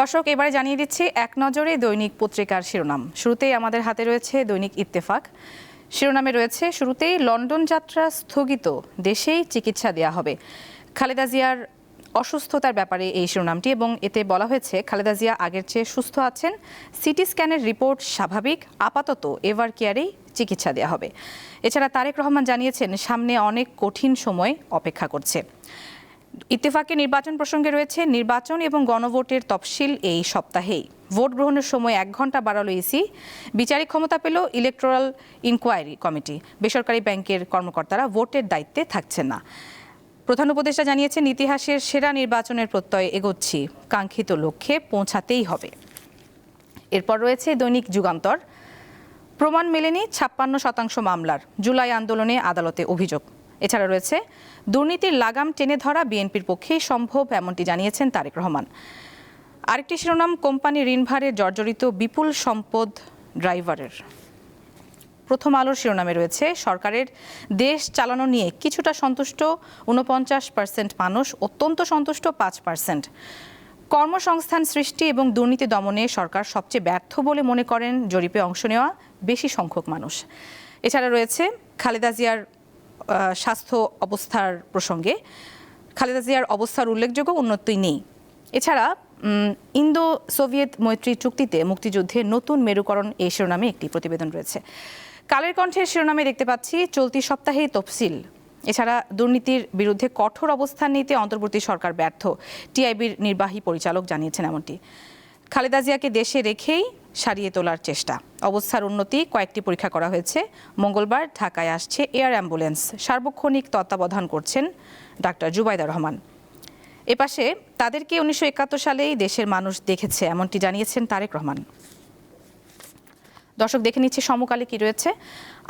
দর্শক, এবারে জানিয়ে দিচ্ছি এক নজরে দৈনিক পত্রিকার শিরোনাম। শুরুতেই আমাদের হাতে রয়েছে দৈনিক ইত্তেফাক। শিরোনামে রয়েছে, শুরুতেই লন্ডন যাত্রা স্থগিত, দেশেই চিকিৎসা দেওয়া হবে। খালেদা জিয়ার অসুস্থতার ব্যাপারে এই শিরোনামটি এবং এতে বলা হয়েছে, খালেদা জিয়া আগের চেয়ে সুস্থ আছেন। সিটি স্ক্যানের রিপোর্ট স্বাভাবিক, আপাতত এভার কেয়ারেই চিকিৎসা দেওয়া হবে। এছাড়া তারেক রহমান জানিয়েছেন, সামনে অনেক কঠিন সময় অপেক্ষা করছে। ইত্তেফাকে নির্বাচন প্রসঙ্গে রয়েছে নির্বাচন এবং গণভোটের তফসিল এই সপ্তাহেই। ভোট গ্রহণের সময় এক ঘণ্টা বাড়ালো ইসি। বিচারিক ক্ষমতা পেল ইলেকটোরাল ইনকোয়ারি কমিটি। বেসরকারি ব্যাংকের কর্মকর্তারা ভোটের দায়িত্বে থাকছেন না। প্রধান উপদেষ্টা জানিয়েছেন, ইতিহাসের সেরা নির্বাচনের প্রত্যয় এগোচ্ছি। কাঙ্ক্ষিত লক্ষ্যে পৌঁছাতেই হবে। এরপর রয়েছে দৈনিক যুগান্তর। প্রমাণ মেলেনি ছাপ্পান্ন শতাংশ মামলার। জুলাই আন্দোলনে আদালতে অভিযোগ। এছাড়া রয়েছে, দুর্নীতির লাগাম টেনে ধরা বিএনপির পক্ষেই সম্ভব এমনটি জানিয়েছেন তারেক রহমান। আরেকটি শিরোনাম, কোম্পানি ঋণভারে জর্জরিত বিপুল সম্পদ ড্রাইভারের। প্রথম আলোর শিরোনামে রয়েছে, সরকারের দেশ চালানো নিয়ে কিছুটা সন্তুষ্ট উনপঞ্চাশ পার্সেন্ট মানুষ, অত্যন্ত সন্তুষ্ট পাঁচ পার্সেন্ট। কর্মসংস্থান সৃষ্টি এবং দুর্নীতি দমনে সরকার সবচেয়ে ব্যর্থ বলে মনে করেন, জরিপে অংশ নেওয়া বেশি সংখ্যক মানুষ। এছাড়া রয়েছে, খালেদা জিয়ার স্বাস্থ্য অবস্থার প্রসঙ্গে খালেদা জিয়ার অবস্থার উল্লেখযোগ্য উন্নতি নেই। এছাড়া ইন্দো সোভিয়েত মৈত্রী চুক্তিতে মুক্তিযুদ্ধের নতুন মেরুকরণ এই শিরোনামে একটি প্রতিবেদন রয়েছে। কালের কণ্ঠের শিরোনামে দেখতে পাচ্ছি, চলতি সপ্তাহে তফসিল। এছাড়া, দুর্নীতির বিরুদ্ধে কঠোর অবস্থান নিতে অন্তর্বর্তী সরকার ব্যর্থ, টিআইবির নির্বাহী পরিচালক জানিয়েছেন এমনটি। খালেদা জিয়াকে দেশে রেখেই সারিয়ে তোলার চেষ্টা। অবস্থার উন্নতি কয়েকটি পরীক্ষা করা হয়েছে। মঙ্গলবার ঢাকায় আসছে এয়ার অ্যাম্বুলেন্স। সার্বক্ষণিক তত্ত্বাবধান করছেন ডাক্তার জুবাইদা রহমান। এপাশে তাদেরকে উনিশশো একাত্তর সালেই দেশের মানুষ দেখেছে, এমনটি জানিয়েছেন তারেক রহমান। দর্শক, দেখে নিচ্ছে সমকালে কি রয়েছে।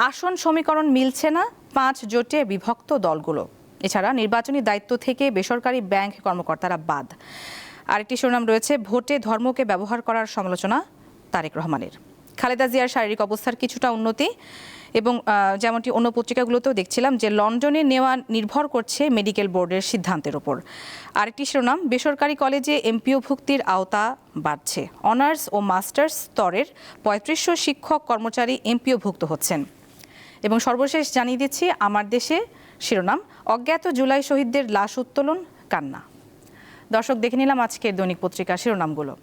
আসন সমীকরণ মিলছে না, পাঁচ জোটে বিভক্ত দলগুলো। এছাড়া নির্বাচনী দায়িত্ব থেকে বেসরকারি ব্যাংক কর্মকর্তারা বাদ। আরেকটি শিরোনাম রয়েছে, ভোটে ধর্মকে ব্যবহার করার সমালোচনা। তারেক রহমানের। খালেদা জিয়ার শারীরিক অবস্থার কিছুটা উন্নতি এবং যেমনটি অন্য পত্রিকাগুলোতেও দেখছিলাম যে লন্ডনে নেওয়া নির্ভর করছে মেডিকেল বোর্ডের সিদ্ধান্তের ওপর। আরেকটি শিরোনাম, বেসরকারি কলেজে এমপিও ভুক্তির আওতা বাড়ছে। অনার্স ও মাস্টার্স স্তরের পঁয়ত্রিশশো শিক্ষক কর্মচারী এমপিও ভুক্ত হচ্ছেন। এবং সর্বশেষ জানিয়ে দিচ্ছি আমার দেশে শিরোনাম, অজ্ঞাত জুলাই শহীদদের লাশ উত্তোলন, কান্না। দর্শক, দেখে নিলাম আজকের দৈনিক পত্রিকা শিরোনামগুলো।